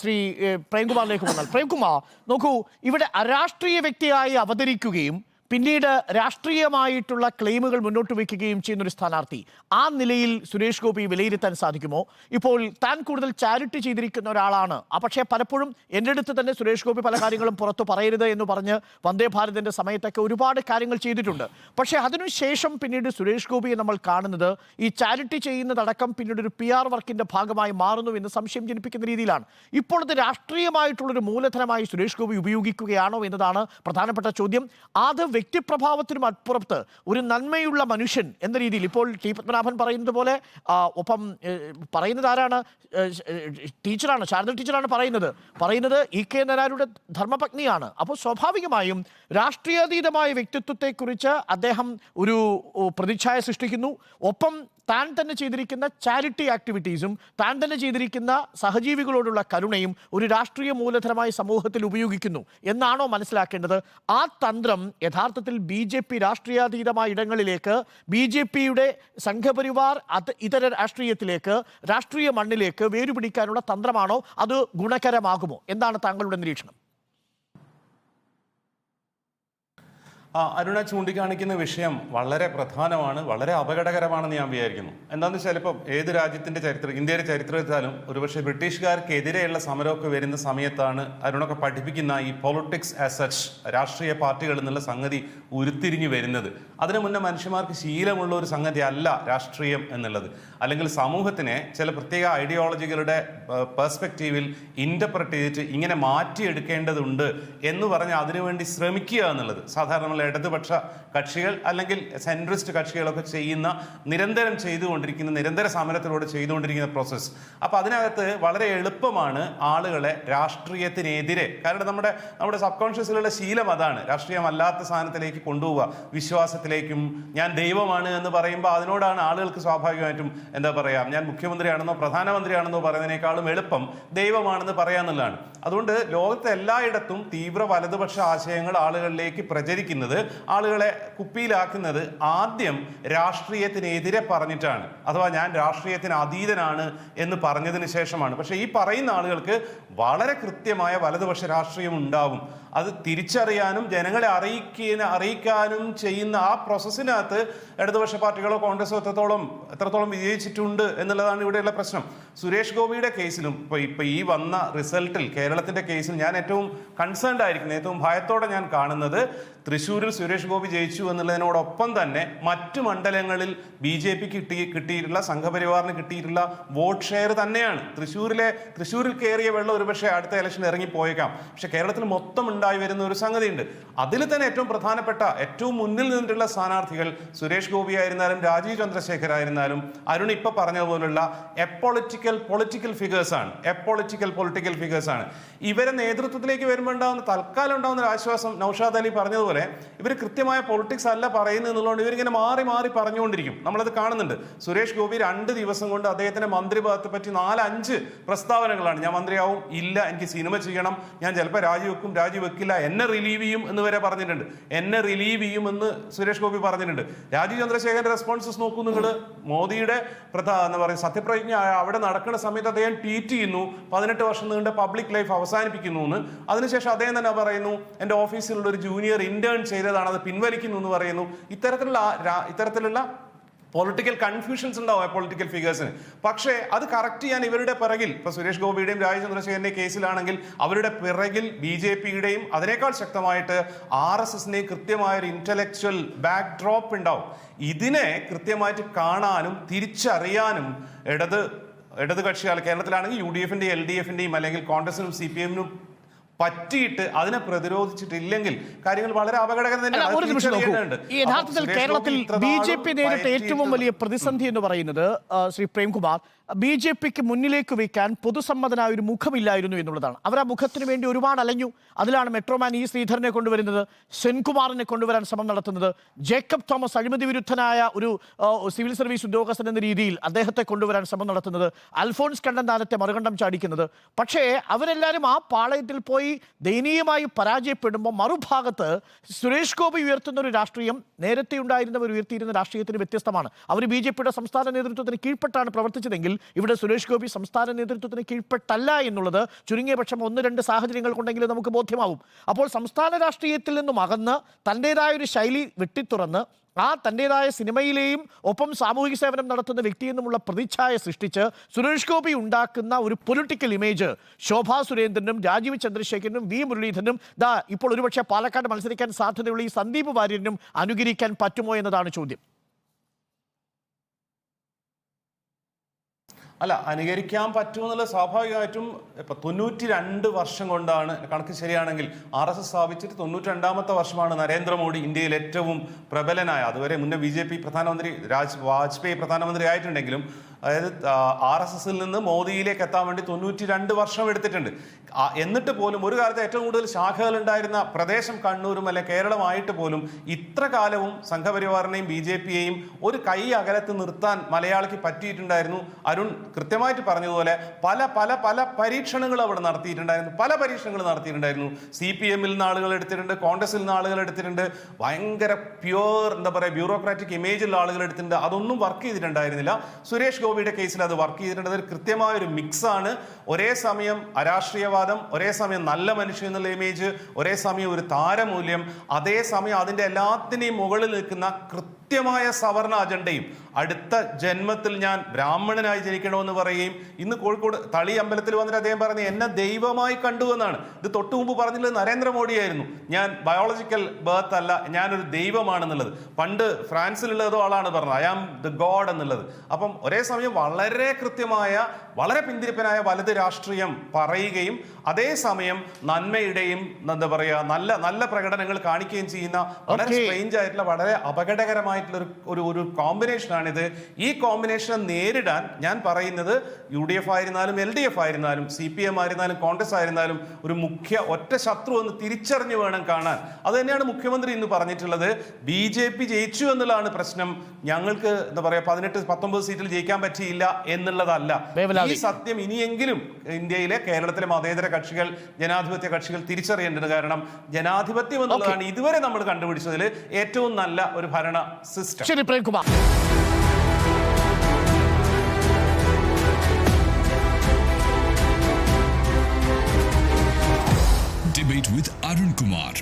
ശ്രീ പ്രേംകുമാറിലേക്ക് വന്നാൽ. പ്രേംകുമാർ നോക്കൂ ഇവിടെ അരാഷ്ട്രീയ വ്യക്തിയായി അവതരിക്കുകയും പിന്നീട് രാഷ്ട്രീയമായിട്ടുള്ള ക്ലെയിമുകൾ മുന്നോട്ട് വയ്ക്കുകയും ചെയ്യുന്ന ഒരു സ്ഥാനാർത്ഥി. ആ നിലയിൽ സുരേഷ് ഗോപി വിലയിരുത്താൻ സാധിക്കുമോ? ഇപ്പോൾ താൻ കൂടുതൽ ചാരിറ്റി ചെയ്തിരിക്കുന്ന ഒരാളാണ്. പക്ഷേ പലപ്പോഴും എന്റെ അടുത്ത് തന്നെ സുരേഷ് ഗോപി പല കാര്യങ്ങളും പുറത്തു പറയരുത് എന്ന് പറഞ്ഞ് വന്ദേ ഭാരതിന്റെ സമയത്തൊക്കെ ഒരുപാട് കാര്യങ്ങൾ ചെയ്തിട്ടുണ്ട്. പക്ഷേ അതിനുശേഷം പിന്നീട് സുരേഷ് ഗോപിയെ നമ്മൾ കാണുന്നത് ഈ ചാരിറ്റി ചെയ്യുന്നതടക്കം പിന്നീട് ഒരു പി ആർ വർക്കിന്റെ ഭാഗമായി മാറുന്നു എന്ന് സംശയം ജനിപ്പിക്കുന്ന രീതിയിലാണ്. ഇപ്പോഴത്തെ രാഷ്ട്രീയമായിട്ടുള്ളൊരു മൂലധനമായി സുരേഷ് ഗോപി ഉപയോഗിക്കുകയാണോ എന്നതാണ് പ്രധാനപ്പെട്ട ചോദ്യം. അത് വ്യക്തിപ്രഭാവത്തിനും അപ്പുറത്ത് ഒരു നന്മയുള്ള മനുഷ്യൻ എന്ന രീതിയിൽ ഇപ്പോൾ ടി പത്മനാഭൻ പറയുന്നത് പോലെ ഒപ്പം പറയുന്നത് ആരാണ്? ടീച്ചറാണ് ശാരദ ടീച്ചറാണ് പറയുന്നത്. പറയുന്നത് ഇ കെ നരാരുടെ ധർമ്മപത്നിയാണ്. അപ്പോൾ സ്വാഭാവികമായും രാഷ്ട്രീയാതീതമായ വ്യക്തിത്വത്തെക്കുറിച്ച് അദ്ദേഹം ഒരു പ്രതിച്ഛായ സൃഷ്ടിക്കുന്നു. ഒപ്പം താൻ തന്നെ ചെയ്തിരിക്കുന്ന ചാരിറ്റി ആക്ടിവിറ്റീസും താൻ തന്നെ ചെയ്തിരിക്കുന്ന സഹജീവികളോടുള്ള കരുണയും ഒരു രാഷ്ട്രീയ മൂലധനമായി സമൂഹത്തിൽ ഉപയോഗിക്കുന്നു എന്നാണോ മനസ്സിലാക്കേണ്ടത്? ആ തന്ത്രം യഥാർത്ഥത്തിൽ ബി ജെ പി രാഷ്ട്രീയാതീതമായ ഇടങ്ങളിലേക്ക് ബി ജെ പിയുടെ സംഘപരിവാർ അത് ഇതര രാഷ്ട്രീയത്തിലേക്ക് രാഷ്ട്രീയ മണ്ണിലേക്ക് വേരുപിടിക്കാനുള്ള തന്ത്രമാണോ? അത് ഗുണകരമാകുമോ? എന്താണ് താങ്കളുടെ നിരീക്ഷണം ആ, അരുണ ചൂണ്ടിക്കാണിക്കുന്ന വിഷയം വളരെ പ്രധാനമാണ് വളരെ അപകടകരമാണെന്ന് ഞാൻ വിചാരിക്കുന്നു. എന്താണെന്ന് വെച്ചാൽ ഇപ്പം ഏത് രാജ്യത്തിന്റെ ചരിത്രം ഇന്ത്യയുടെ ചരിത്രത്തിലും ഒരുപക്ഷെ ബ്രിട്ടീഷുകാർക്കെതിരെയുള്ള സമരമൊക്കെ വരുന്ന സമയത്താണ് അരുണൊക്കെ പഠിപ്പിക്കുന്ന ഈ പൊളിറ്റിക്സ് ആസ് സച്ച് രാഷ്ട്രീയ പാർട്ടികൾ എന്നുള്ള സംഗതി ഉരുത്തിരിഞ്ഞു വരുന്നത്. അതിനു മുന്നേ മനുഷ്യന്മാർക്ക് ശീലമുള്ള ഒരു സംഗതി അല്ല രാഷ്ട്രീയം എന്നുള്ളത്. അല്ലെങ്കിൽ സമൂഹത്തിനെ ചില പ്രത്യേക ഐഡിയോളജികളുടെ പെർസ്പെക്റ്റീവിൽ ഇന്റർപ്രറ്റ് ചെയ്തിട്ട് ഇങ്ങനെ മാറ്റിയെടുക്കേണ്ടതുണ്ട് എന്ന് പറഞ്ഞ് അതിനുവേണ്ടി ശ്രമിക്കുക എന്നുള്ളത്. സാധാരണ നമ്മൾ ഇടതുപക്ഷ കക്ഷികൾ അല്ലെങ്കിൽ സെൻട്രിസ്റ്റ് കക്ഷികളൊക്കെ ചെയ്യുന്ന നിരന്തരം ചെയ്തുകൊണ്ടിരിക്കുന്ന നിരന്തര സമരത്തിലൂടെ ചെയ്തുകൊണ്ടിരിക്കുന്ന പ്രോസസ്സ് അപ്പോൾ അതിനകത്ത് വളരെ എളുപ്പമാണ് ആളുകളെ രാഷ്ട്രീയത്തിനെതിരെ കാരണം നമ്മുടെ നമ്മുടെ സബ് കോൺഷ്യസിലുള്ള ശീലം അതാണ്. രാഷ്ട്രീയമല്ലാത്ത സാധനത്തിലേക്ക് കൊണ്ടുപോവുക. വിശ്വാസത്തിലേക്കും ഞാൻ ദൈവമാണ് എന്ന് പറയുമ്പോൾ അതിനോടാണ് ആളുകൾക്ക് സ്വാഭാവികമായിട്ടും എന്താ പറയുക ഞാൻ മുഖ്യമന്ത്രിയാണെന്നോ പ്രധാനമന്ത്രിയാണെന്നോ പറയുന്നതിനേക്കാളും എളുപ്പം ദൈവമാണെന്ന് പറയാന്നുള്ളതാണ്. അതുകൊണ്ട് ലോകത്തെ എല്ലായിടത്തും തീവ്ര വലതുപക്ഷ ആശയങ്ങൾ ആളുകളിലേക്ക് പ്രചരിക്കുന്നത് ആളുകളെ കുപ്പിയിലാക്കുന്നത് ആദ്യം രാഷ്ട്രീയത്തിനെതിരെ പറഞ്ഞിട്ടാണ്. അഥവാ ഞാൻ രാഷ്ട്രീയത്തിന് അതീതനാണ് എന്ന് പറഞ്ഞതിന് ശേഷമാണ്. പക്ഷേ ഈ പറയുന്ന ആളുകൾക്ക് വളരെ കൃത്യമായ വലതുപക്ഷ രാഷ്ട്രീയം ഉണ്ടാവും. അത് തിരിച്ചറിയാനും ജനങ്ങളെ അറിയിക്കുന്ന അറിയിക്കാനും ചെയ്യുന്ന ആ പ്രോസസ്സിനകത്ത് ഇടതുപക്ഷ പാർട്ടികളോ കോൺഗ്രസോ എത്രത്തോളം എത്രത്തോളം വിജയിച്ചിട്ടുണ്ട് എന്നുള്ളതാണ് ഇവിടെയുള്ള പ്രശ്നം. സുരേഷ് ഗോപിയുടെ കേസിലും ഇപ്പൊ ഇപ്പൊ ഈ വന്ന റിസൾട്ടിൽ കേരളത്തിന്റെ കേസിൽ ഞാൻ ഏറ്റവും കൺസേൺഡ് ആയിരിക്കുന്നത് ഏറ്റവും ഭയത്തോടെ ഞാൻ കാണുന്നത് തൃശ്ശൂരിൽ സുരേഷ് ഗോപി ജയിച്ചു എന്നുള്ളതിനോടൊപ്പം തന്നെ മറ്റു മണ്ഡലങ്ങളിൽ ബി ജെ പി കിട്ടി കിട്ടിയിട്ടുള്ള സംഘപരിവാറിന് കിട്ടിയിട്ടുള്ള വോട്ട് ഷെയർ തന്നെയാണ്. തൃശ്ശൂരിലെ തൃശ്ശൂരിൽ കയറിയ വെള്ളം ഒരുപക്ഷെ അടുത്ത ഇലക്ഷൻ ഇറങ്ങി പോയേക്കാം. പക്ഷെ കേരളത്തിൽ മൊത്തം ഉണ്ടായി വരുന്ന ഒരു സംഗതിയുണ്ട്. അതിൽ തന്നെ ഏറ്റവും പ്രധാനപ്പെട്ട ഏറ്റവും മുന്നിൽ നിന്നിട്ടുള്ള സ്ഥാനാർത്ഥികൾ സുരേഷ് ഗോപി ആയിരുന്നാലും രാജീവ് ചന്ദ്രശേഖർ ആയിരുന്നാലും അരുൺ ഇപ്പൊ പറഞ്ഞതുപോലുള്ള എപ്പോളിറ്റിക്കൽ പൊളിറ്റിക്കൽ ഫിഗേഴ്സ് ആണ്. എപ്പോളിറ്റിക്കൽ പൊളിറ്റിക്കൽ ഫിഗേഴ്സ് ആണ്. ഇവരെ നേതൃത്വത്തിലേക്ക് വരുമ്പോൾ ഉണ്ടാകുന്ന തൽക്കാലം ഉണ്ടാകുന്ന ഒരു ആശ്വാസം നൌഷാദ് അലി പറഞ്ഞതുപോലെ ഇവർ കൃത്യമായ പൊളിറ്റിക്സ് അല്ല പറയുന്നത് എന്നുള്ളതുകൊണ്ട് ഇവരിങ്ങനെ മാറി മാറി പറഞ്ഞുകൊണ്ടിരിക്കും. നമ്മളത് കാണുന്നുണ്ട്. സുരേഷ് ഗോപി രണ്ട് ദിവസം കൊണ്ട് അദ്ദേഹത്തിന്റെ മന്ത്രിപദത്തെ പറ്റി നാലഞ്ച് പ്രസ്താവനകളാണ്. ഞാൻ മന്ത്രിയാവും ഇല്ല എനിക്ക് സിനിമ ചെയ്യണം ഞാൻ ചിലപ്പോൾ രാജിവെക്കും രാജിവെക്കില്ല എന്നെ റിലീവ് ചെയ്യും എന്ന് വരെ പറഞ്ഞിട്ടുണ്ട്. എന്നെ റിലീവ് ചെയ്യും എന്ന് സുരേഷ് ഗോപി പറഞ്ഞിട്ടുണ്ട്. രാജീവ് ചന്ദ്രശേഖരന്റെ റെസ്പോൺസസ് നോക്കൂ നിങ്ങൾ മോദിയുടെ പ്രധാ എന്താ പറയുക സത്യപ്രതിജ്ഞ അവിടെ നടക്കുന്ന സമയത്ത് അദ്ദേഹം ട്വീറ്റ് ചെയ്യുന്നു. പതിനെട്ട് വർഷം നീണ്ട പബ്ലിക് ലൈഫ് അവസാനിപ്പിക്കുന്നു എന്ന്. അതിനുശേഷം അദ്ദേഹം തന്നെ പറയുന്നു എന്റെ ഓഫീസിലുള്ള ഒരു ജൂനിയർ ഇന്റേൺ ചെയ്തതാണ് അത് പിൻവലിക്കുന്നു എന്ന് പറയുന്നു. ഇത്തരത്തിലുള്ള ഇത്തരത്തിലുള്ള പൊളിറ്റിക്കൽ കൺഫ്യൂഷൻസ് ഉണ്ടാവും പൊളിറ്റിക്കൽ ഫിഗേഴ്സിന് പക്ഷേ അത് കറക്റ്റ് ചെയ്യാൻ ഇവരുടെ പിറകിൽ ഇപ്പൊ സുരേഷ് ഗോപിയുടെയും രാജ് ചന്ദ്രശേഖരന്റെ കേസിലാണെങ്കിൽ അവരുടെ പിറകിൽ ബി ജെ പിയുടെയും അതിനേക്കാൾ ശക്തമായിട്ട് ആർ എസ് എസിന്റെയും കൃത്യമായ ഒരു ഇന്റലക്ച്വൽ ബാക്ക് ഡ്രോപ്പ് ഉണ്ടാവും. ഇതിനെ കൃത്യമായിട്ട് കാണാനും തിരിച്ചറിയാനും ഇടത് ഇടത് കക്ഷികൾ കേരളത്തിലാണെങ്കിൽ യു ഡി എഫിന്റെയും എൽ ഡി എഫിന്റെയും അല്ലെങ്കിൽ കോൺഗ്രസിനും സി പി എമ്മിനും പറ്റിയിട്ട് അതിനെ പ്രതിരോധിച്ചിട്ടില്ലെങ്കിൽ കാര്യങ്ങൾ വളരെ അപകടകരം തന്നെയാണ്. യഥാർത്ഥത്തിൽ കേരളത്തിൽ ബി ജെ പി നേരിട്ട ഏറ്റവും വലിയ പ്രതിസന്ധി എന്ന് പറയുന്നത് ശ്രീ പ്രേംകുമാർ ബി ജെ പിക്ക് മുന്നിലേക്ക് വയ്ക്കാൻ പൊതുസമ്മതനായ ഒരു മുഖമില്ലായിരുന്നു എന്നുള്ളതാണ്. അവർ ആ മുഖത്തിന് വേണ്ടി ഒരുപാട് അലഞ്ഞു. അതിലാണ് മെട്രോമാൻ ഇ ശ്രീധരനെ കൊണ്ടുവരുന്നത് സെൻകുമാറിനെ കൊണ്ടുവരാൻ ശ്രമം നടത്തുന്നത്. ജേക്കബ് തോമസ് അഴിമതി വിരുദ്ധനായ ഒരു സിവിൽ സർവീസ് ഉദ്യോഗസ്ഥൻ എന്ന രീതിയിൽ അദ്ദേഹത്തെ കൊണ്ടുവരാൻ ശ്രമം നടത്തുന്നത് അൽഫോൺസ് കണ്ണന്താനത്തെ മറുകണ്ഠം ചാടിക്കുന്നത്. പക്ഷേ അവരെല്ലാവരും ആ പാളയത്തിൽ പോയി ഗോപി ദയനീയമായി പരാജയപ്പെടുമ്പോൾ മറുഭാഗത്ത് സുരേഷ് ഗോപി ഉയർത്തുന്ന ഒരു രാഷ്ട്രീയം നേരത്തെ ഉണ്ടായിരുന്നവർ ഉയർത്തിയിരുന്ന രാഷ്ട്രീയത്തിന് വ്യത്യസ്തമാണ്. അവർ ബി ജെ പിയുടെ സംസ്ഥാന നേതൃത്വത്തിന് കീഴ്പ്പെട്ടാണ് പ്രവർത്തിച്ചതെങ്കിൽ ഇവിടെ സുരേഷ് ഗോപി സംസ്ഥാന നേതൃത്വത്തിന് കീഴ്പ്പെട്ടല്ല എന്നുള്ളത് ചുരുങ്ങിയ പക്ഷം ഒന്ന് രണ്ട് സാഹചര്യങ്ങൾ കൊണ്ടെങ്കിലും നമുക്ക് ബോധ്യമാവും. അപ്പോൾ സംസ്ഥാന രാഷ്ട്രീയത്തിൽ നിന്നും അകന്ന് തന്റെതായ ഒരു ശൈലി വെട്ടിത്തുറന്ന് ആ തന്റെതായ സിനിമയിലെയും ഒപ്പം സാമൂഹിക സേവനം നടത്തുന്ന വ്യക്തിയെന്നുമുള്ള പ്രതിച്ഛായ സൃഷ്ടിച്ച് സുരേഷ് ഗോപി ഉണ്ടാക്കുന്ന ഒരു പൊളിറ്റിക്കൽ ഇമേജ് ശോഭാ സുരേന്ദ്രനും രാജീവ് ചന്ദ്രശേഖരനും വി മുരളീധരനും ദാ ഇപ്പോൾ ഒരുപക്ഷെ പാലക്കാട് മത്സരിക്കാൻ സാധ്യതയുള്ള ഈ സന്ദീപ് വാര്യനും അനുകരിക്കാൻ പറ്റുമോ എന്നതാണ് ചോദ്യം. അല്ല അനുകരിക്കാൻ പറ്റുമെന്നുള്ള സ്വാഭാവികമായിട്ടും ഇപ്പൊ തൊണ്ണൂറ്റി രണ്ട് വർഷം കൊണ്ടാണ് കണക്ക് ശരിയാണെങ്കിൽ ആർ എസ് എസ് സ്ഥാപിച്ചിട്ട് തൊണ്ണൂറ്റി രണ്ടാമത്തെ വർഷമാണ് നരേന്ദ്രമോദി ഇന്ത്യയിൽ ഏറ്റവും പ്രബലനായ അതുവരെ മുന്നേ ബി ജെ പി പ്രധാനമന്ത്രി രാജ് വാജ്പേയി പ്രധാനമന്ത്രി ആയിട്ടുണ്ടെങ്കിലും അതായത് ആർ എസ് എസിൽ നിന്ന് മോദിയിലേക്ക് എത്താൻ വേണ്ടി തൊണ്ണൂറ്റി രണ്ട് വർഷം എടുത്തിട്ടുണ്ട്. എന്നിട്ട് പോലും ഒരു കാലത്ത് ഏറ്റവും കൂടുതൽ ശാഖകൾ ഉണ്ടായിരുന്ന പ്രദേശം കണ്ണൂരും അല്ലെ കേരളമായിട്ട് പോലും ഇത്ര കാലവും സംഘപരിവാറിനെയും ബി ജെ പിയെയും ഒരു കൈ അകലത്ത് നിർത്താൻ മലയാളിക്ക് പറ്റിയിട്ടുണ്ടായിരുന്നു. അരുൺ കൃത്യമായിട്ട് പറഞ്ഞതുപോലെ പല പല പല പരീക്ഷണങ്ങൾ അവിടെ നടത്തിയിട്ടുണ്ടായിരുന്നു. പല പരീക്ഷണങ്ങൾ നടത്തിയിട്ടുണ്ടായിരുന്നു. സി പി എമ്മിൽ നിന്ന് ആളുകൾ എടുത്തിട്ടുണ്ട് കോൺഗ്രസിൽ നിന്ന് ആളുകൾ എടുത്തിട്ടുണ്ട്. ഭയങ്കര പ്യുവർ എന്താ പറയുക ബ്യൂറോക്രാറ്റിക് ഇമേജുള്ള ആളുകൾ എടുത്തിട്ടുണ്ട്. അതൊന്നും വർക്ക് ചെയ്തിട്ടുണ്ടായിരുന്നില്ല. സുരേഷ് ഗോപിയുടെ കേസിൽ അത് വർക്ക് ചെയ്തിട്ടുണ്ട്. അതൊരു കൃത്യമായ ഒരു മിക്സ് ആണ് ഒരേ സമയം അരാഷ്ട്രീയവാദം ഒരേ സമയം നല്ല മനുഷ്യൻ എന്നുള്ള ഇമേജ് ഒരേ സമയം ഒരു താരമൂല്യം അതേ സമയം അതിന്റെ എല്ലാത്തിനെയും മുകളിൽ നിൽക്കുന്ന കൃത്യമായ സവർണ അജണ്ടയും അടുത്ത ജന്മത്തിൽ ഞാൻ ബ്രാഹ്മണനായി ജനിക്കണമെന്ന് പറയുകയും ഇന്ന് കോഴിക്കോട് തളി അമ്പലത്തിൽ വന്നിട്ട് അദ്ദേഹം പറഞ്ഞു എന്നെ ദൈവമായി കണ്ടു എന്നാണ്. ഇത് തൊട്ടു മുമ്പ് പറഞ്ഞിട്ടുള്ളത് നരേന്ദ്രമോദിയായിരുന്നു. ഞാൻ ബയോളജിക്കൽ ബേർത്ത് അല്ല ഞാനൊരു ദൈവമാണെന്നുള്ളത്. പണ്ട് ഫ്രാൻസിലുള്ള ഏതോ ആളാണ് പറഞ്ഞത്. ഐ ആം ദ ഗോഡ് എന്നുള്ളത്. അപ്പം ഒരേ സമയം വളരെ കൃത്യമായ വളരെ പിന്തിരിപ്പനായ വലത് രാഷ്ട്രീയം പറയുകയും അതേസമയം നന്മയുടെയും എന്താ പറയുക നല്ല നല്ല പ്രകടനങ്ങൾ കാണിക്കുകയും ചെയ്യുന്ന വളരെ സ്ട്രേഞ്ച് സ്ട്രെയിഞ്ച് ആയിട്ടുള്ള വളരെ അപകടകരമായിട്ടുള്ള ഒരു ഒരു ഒരു കോമ്പിനേഷനാണിത് ഈ കോമ്പിനേഷനെ നേരിടാൻ ഞാൻ പറയുന്നത് യു ഡി എഫ് ആയിരുന്നാലും എൽ ഡി എഫ് ആയിരുന്നാലും സി പി എം ആയിരുന്നാലും കോൺഗ്രസ് ആയിരുന്നാലും ഒരു മുഖ്യ ഒറ്റ ശത്രു എന്ന് തിരിച്ചറിഞ്ഞു വേണം കാണാൻ. അത് തന്നെയാണ് മുഖ്യമന്ത്രി ഇന്ന് പറഞ്ഞിട്ടുള്ളത്. ബി ജെ പി ജയിച്ചു എന്നുള്ളതാണ് പ്രശ്നം. ഞങ്ങൾക്ക് എന്താ പറയുക പതിനെട്ട് പത്തൊമ്പത് സീറ്റിൽ ജയിക്കാൻ പറ്റിയില്ല എന്നുള്ളതല്ല. ഈ സത്യം ഇനിയെങ്കിലും ഇന്ത്യയിലെ കേരളത്തിലെ മതേതര കക്ഷികൾ ജനാധിപത്യ കക്ഷികൾ തിരിച്ചറിയേണ്ടത് കാരണം ജനാധിപത്യം എന്നുള്ളതാണ് ഇതുവരെ നമ്മൾ കണ്ടുപിടിച്ചതിൽ ഏറ്റവും നല്ല ഒരു ഭരണ സിസ്റ്റം ശരി Premkumar Debate with Arun Kumar.